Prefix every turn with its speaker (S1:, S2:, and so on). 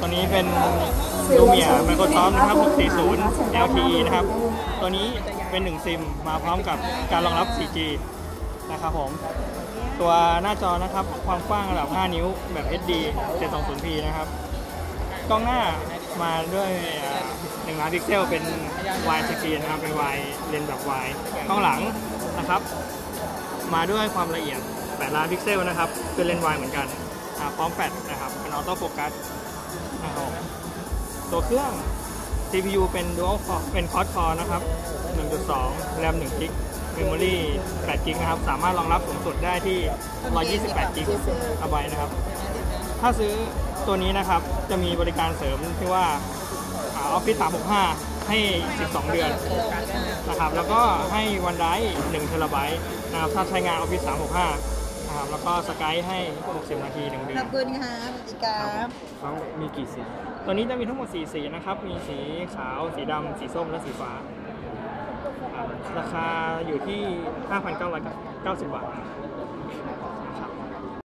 S1: ตัวนี้เป็น Lumia Microsoft นะครับ640 LTE นะครับ ตัวนี้เป็น1ซิมมาพร้อมกับการรองรับ 4G นะครับผม ตัวหน้าจอนะครับ ความกว้างระดับ 5 นิ้วแบบ HD 720p นะครับ กล้องหน้ามาด้วย1ล้านพิกเซลเป็น wide screen นะครับ เป็น wide เลนส์แบบ wide กล้องหลังนะครับ มาด้วยความละเอียด8ล้านพิกเซลนะครับ เป็นเลนส์ wide เหมือนกันพร้อมแฟลชนะครับ เป็นออโต้โฟกัส ตัวเครื่อง CPU เป็น dual core เป็น quad core นะครับ 1.2 RAM 1 g b memory 8 g b นะครับ สามารถรองรับสูงสุดได้ที่ 128 g b เอาไว้นะครับ ถ้าซื้อตัวนี้นะครับ จะมีบริการเสริมที่ว่าออฟฟิศ365 ให้ 12 เดือนนะครับ แล้วก็ให้วันได1เทราไบต์นะครับ ถ้าใช้งานออฟฟิศ365 นะครับแล้วก็สกายให้ 60 นาที1เดือ
S2: ขอนบคุณค่ะสวัสดีครับ
S3: เขามีกี่สี
S1: ตัวนี้จะมีทั้งหมด4สีนะครับ มีสีขาว สีดำสีส้ม และสีฟ้าครับราคาอยู่ที่ 5,990 บาทนะครับ